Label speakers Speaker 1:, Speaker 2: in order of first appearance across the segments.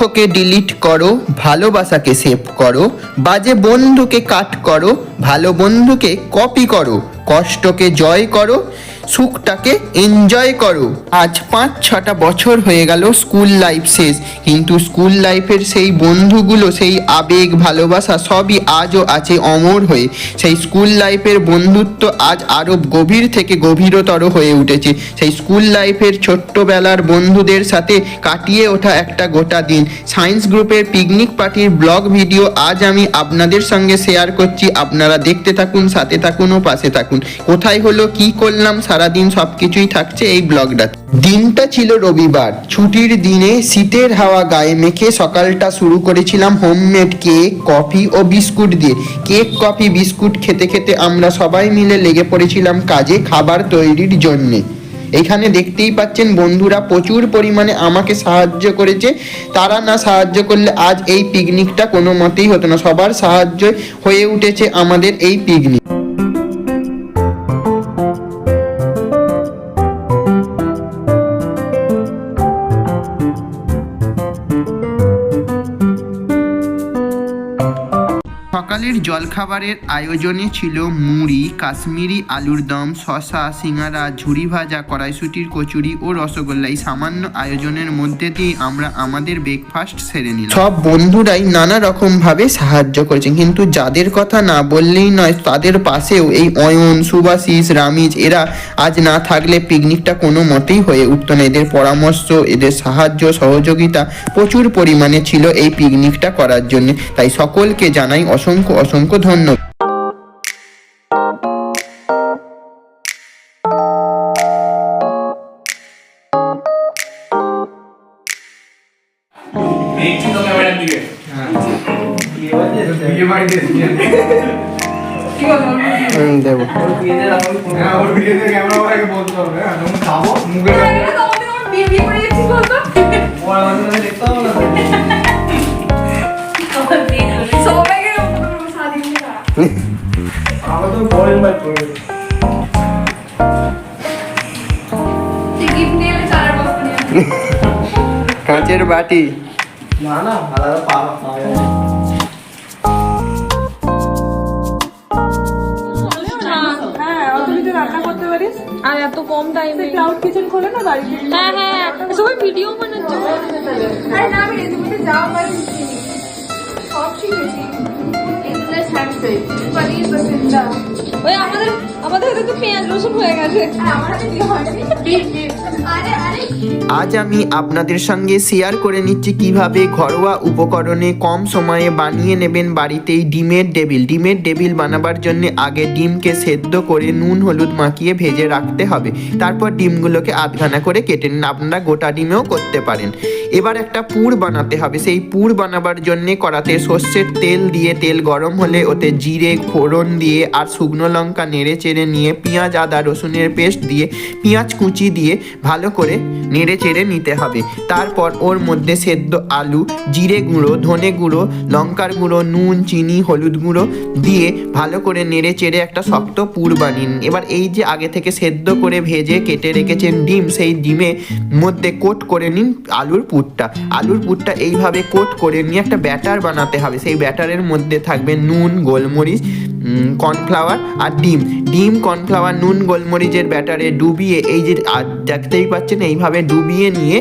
Speaker 1: দুঃখকে ডিলিট করো, ভালোবাসাকে সেভ করো, বাজে বন্ধুকে কাট করো, ভালো বন্ধুকে কপি করো, কষ্টকে জয় করো সুখটাকে এনজয় করো। আজ পাঁচ ছটা বছর হয়ে গেল স্কুল লাইফ শেষ, কিন্তু স্কুল লাইফের সেই বন্ধুগুলো, সেই আবেগ, ভালোবাসা সবই আজও আছে অমর হয়ে। সেই স্কুল লাইফের বন্ধুত্ব আজ আরও গভীর থেকে গভীরতর হয়ে উঠেছে। সেই স্কুল লাইফের ছোট্টবেলার বন্ধুদের সাথে কাটিয়ে ওঠা একটা গোটা দিন। সায়েন্স গ্রুপের পিকনিক পার্টির ব্লগ ভিডিও আজ আমি আপনাদের সঙ্গে শেয়ার করছি। আপনারা দেখতে থাকুন, সাথে থাকুন ও পাশে থাকুন। কোথায় হলো, কি করলাম সারাদিন সব কিছুই থাকছে এই ব্লগটা। দিনটা ছিল রবিবার। ছুটির দিনে শীতের হাওয়া গায়ে মেখে সকালটা শুরু করেছিলাম হোমমেড কেক, কফি ও বিস্কুট দিয়ে। কেক, কফি, বিস্কুট খেতে খেতে আমরা সবাই মিলে লেগে পড়েছিলাম কাজে খাবার তৈরির জন্যে। এখানে দেখতেই পাচ্ছেন বন্ধুরা প্রচুর পরিমাণে আমাকে সাহায্য করেছে। তারা না সাহায্য করলে আজ এই পিকনিকটা কোনো মতেই হতো না। সবার সাহায্য হয়ে উঠেছে আমাদের এই পিকনিক সকালের জলখাবারের আয়োজনে ছিল মুড়ি, কাশ্মীরি আলুর দম শশা সিঙ্গারা ঝুড়ি ভাজা, কড়াইশুটির কচুরি ও রসগোল্লা। এই সামান্য আয়োজনের মধ্যে দিয়ে আমরা আমাদের ব্রেকফাস্ট সেরে নিলাম। সব বন্ধুরাই নানা রকম ভাবে সাহায্য করেছেন, কিন্তু যাদের কথা না বললেই নয়, তাদের পাশেও এই অয়ন সুভাশিস রামিজ, এরা আজ না থাকলে পিকনিকটা কোনো মতেই হয়ে উঠতো না। এদের পরামর্শ, এদের সাহায্য, সহযোগিতা প্রচুর পরিমাণে ছিল এই পিকনিকটা করার জন্য। তাই সকলকে জানাই অসংখ্য অসংখ্য ধন্যবাদ।
Speaker 2: কি কথা
Speaker 1: দেবো
Speaker 2: হ্যাঁ আমাদের বড় ইনভাইট করে
Speaker 1: কাঁচের বাটি
Speaker 2: না না।
Speaker 3: হ্যাঁ পারিস
Speaker 4: আর এত কম টাইমে
Speaker 3: ক্লাউড কিচেন খোলে না বাড়িতে?
Speaker 4: হ্যাঁ হ্যাঁ সবাই ভিডিও বানাচ্ছে।
Speaker 3: আরে না আমি রেসিপিতে যাও পারি সব পনির পসিন্দা
Speaker 4: ওই আমাদের আমাদের হাতে তো পেঁয়াজ রসুন হয়ে গেছে।
Speaker 1: আজ আমি আপনাদের সঙ্গে শেয়ার করে নিচ্ছি কীভাবে ঘরোয়া উপকরণে কম সময়ে বানিয়ে নেবেন বাড়িতেই ডিমের ডেবিল ডিমের ডেবিল বানাবার জন্য আগে ডিমকে সেদ্ধ করে নুন হলুদ মাখিয়ে ভেজে রাখতে হবে। তারপর ডিমগুলোকে আধখানা করে কেটে নিন। আপনারা গোটা ডিমেও করতে পারেন। এবার একটা পুর বানাতে হবে। সেই পুর বানাবার জন্যে কড়াতে সর্ষের তেল দিয়ে তেল গরম হলে ওতে জিরে, ফোড়ন দিয়ে আর শুকনো লঙ্কা নেড়ে চেড়ে নিয়ে পেঁয়াজ, আদা, রসুনের পেস্ট দিয়ে, পেঁয়াজ কুচি দিয়ে ভালো করে নেড়ে চেড়ে নিতে হবে। তারপর ওর মধ্যে সেদ্ধ আলু, জিরে গুঁড়ো, ধনে গুঁড়ো, লঙ্কার গুঁড়ো, নুন, চিনি, হলুদ গুঁড়ো দিয়ে ভালো করে নেড়ে চেড়ে একটা শক্ত পুর বানিয়ে নিন। এবার এই যে আগে থেকে সেদ্ধ করে ভেজে কেটে রেখেছেন ডিম, সেই ডিমে মধ্যে কোট করে নিন আলুর পুরটা। আলুর পুরটা এইভাবে কোট করে নিয়ে একটা ব্যাটার বানাতে হবে। সেই ব্যাটারের মধ্যে থাকবে নুন গোলমরিচ কর্নফ্লাওয়ার আর ডিম। ডিম কর্নফ্লাওয়ার নুন, গোলমরিচের ব্যাটারে ডুবিয়ে, এই যে দেখতেই পাচ্ছেন, এইভাবে ডুবিয়ে নিয়ে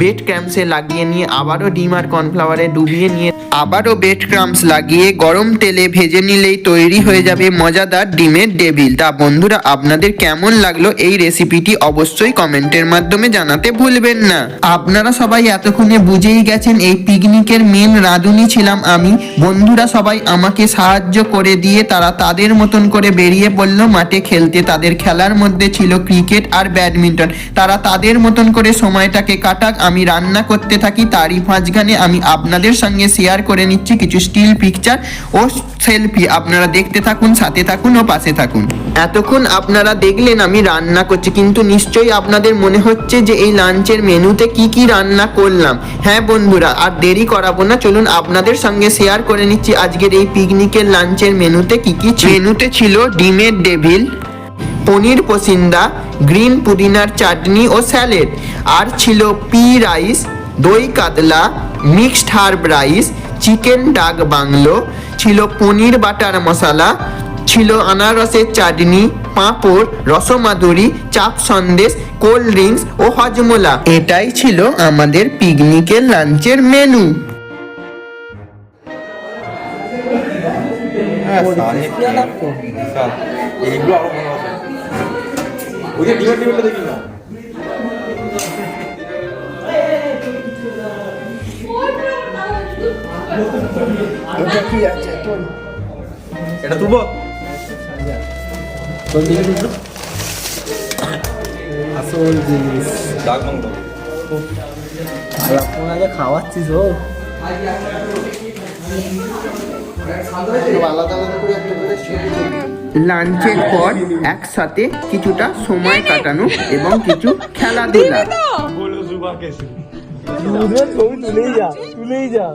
Speaker 1: বেড ক্র্যাম্পসে লাগিয়ে নিয়ে আবারও ডিম আর কর্নফ্লাওয়ারে ডুবিয়ে নিয়ে আবারও বেড ক্রাম্পস লাগিয়ে গরম তেলে ভেজে নিলেই তৈরি হয়ে যাবে মজাদার ডিমের ডেভিল তা বন্ধুরা, আপনাদের কেমন লাগল এই রেসিপিটি অবশ্যই কমেন্টের মাধ্যমে জানাতে ভুলবেন না। আপনারা সবাই এতক্ষণে বুঝেই গেছেন, এই পিকনিকের মেন রাঁধুনি ছিলাম আমি। বন্ধুরা সবাই আমাকে সাহায্য করে দিয়ে তারা তাদের মতন করে বেরিয়ে পড়ল মাঠে খেলতে। তাদের খেলার মধ্যে ছিল ক্রিকেট আর ব্যাডমিন্টন। তারা তাদের মতন করে সময়টাকে কাটাক, আমি রান্না করতে থাকি, তারই মাঝখানে আমি আপনাদের সঙ্গে শেয়ার করে নিচ্ছি কিছু স্টিল পিকচার ও সেলফি আপনারা দেখতে থাকুন, সাথে থাকুন ও পাশে থাকুন। এতক্ষণ আপনারা দেখলেন আমি রান্না করছি, কিন্তু নিশ্চয়ই আপনাদের মনে হচ্ছে যে এই লাঞ্চের মেনুতে কি কি রান্না করলাম। হ্যাঁ বন্ধুরা, আর দেরি করাবো না, চলুন আপনাদের সঙ্গে শেয়ার করে নিচ্ছি আজকের এই পিকনিকের লাঞ্চের মেনুতে কি কি। মেনুতে ছিল ডিমের ডেভিল পনির পসিন্দা, গ্রিন পুদিনার চাটনি ও স্যালাড। আর ছিল পি রাইস, দই কাতলা, mixed herb rice, chicken dak bungalow, ছিল পনির বাটার মশলা, ছিল আনারসের চাটনি, পাঁপড়, রসমাধুরি, চাপ সন্দেশ, কোল্ড ড্রিঙ্কস ও হজমোলা। এটাই ছিল আমাদের পিকনিকের লাঞ্চের মেনু
Speaker 5: এইগুলো আরও মনে আছে ওই যে ডিমের টেবিলটা দেখি না? এটা তুলবো?
Speaker 6: আসল জিনিস।
Speaker 5: ডাক বাংলো
Speaker 6: আর আপনাকে খাওয়াচ্ছিস ও।
Speaker 1: লাঞ্চের পর একসাথে কিছুটা সময় কাটানো এবং কিছু খেলাধুলা।
Speaker 6: ছবি তুলেই যা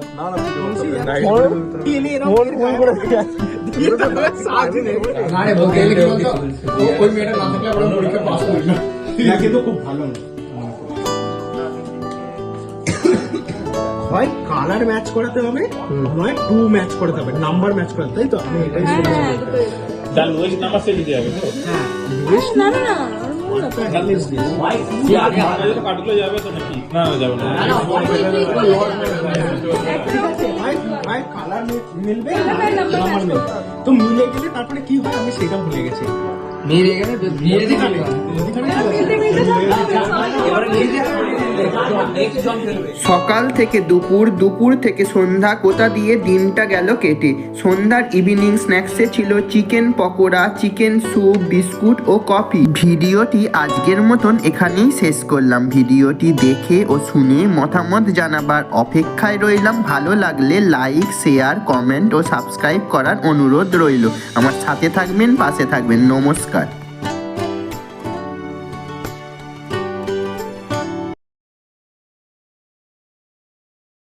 Speaker 7: হয় কালার ম্যাচ করাতে হবে নয় টু ম্যাচ করাতে হবে নাম্বার ম্যাচ করাতে তাই তো? আমি এটাই তো? মিলে গেলে তারপরে কি হয়? আমি সেটা ভুলে গেছি।
Speaker 2: মেরে গেলে
Speaker 1: সকাল থেকে দুপুর দুপুর থেকে সন্ধ্যা, কোথা দিয়ে দিনটা গেল কেটে। সন্ধ্যার ইভিনিং স্ন্যাক্সে ছিল chicken pakora chicken soup biscuit ও কফি ভিডিওটি আজকের মতন এখানেই শেষ করলাম। ভিডিওটি দেখে ও শুনে মতামত জানাবার অপেক্ষায় রইলাম। ভালো লাগলে লাইক শেয়ার কমেন্ট ও সাবস্ক্রাইব করার অনুরোধ রইল। আমার সাথে থাকবেন, পাশে থাকবেন। নমস্কার।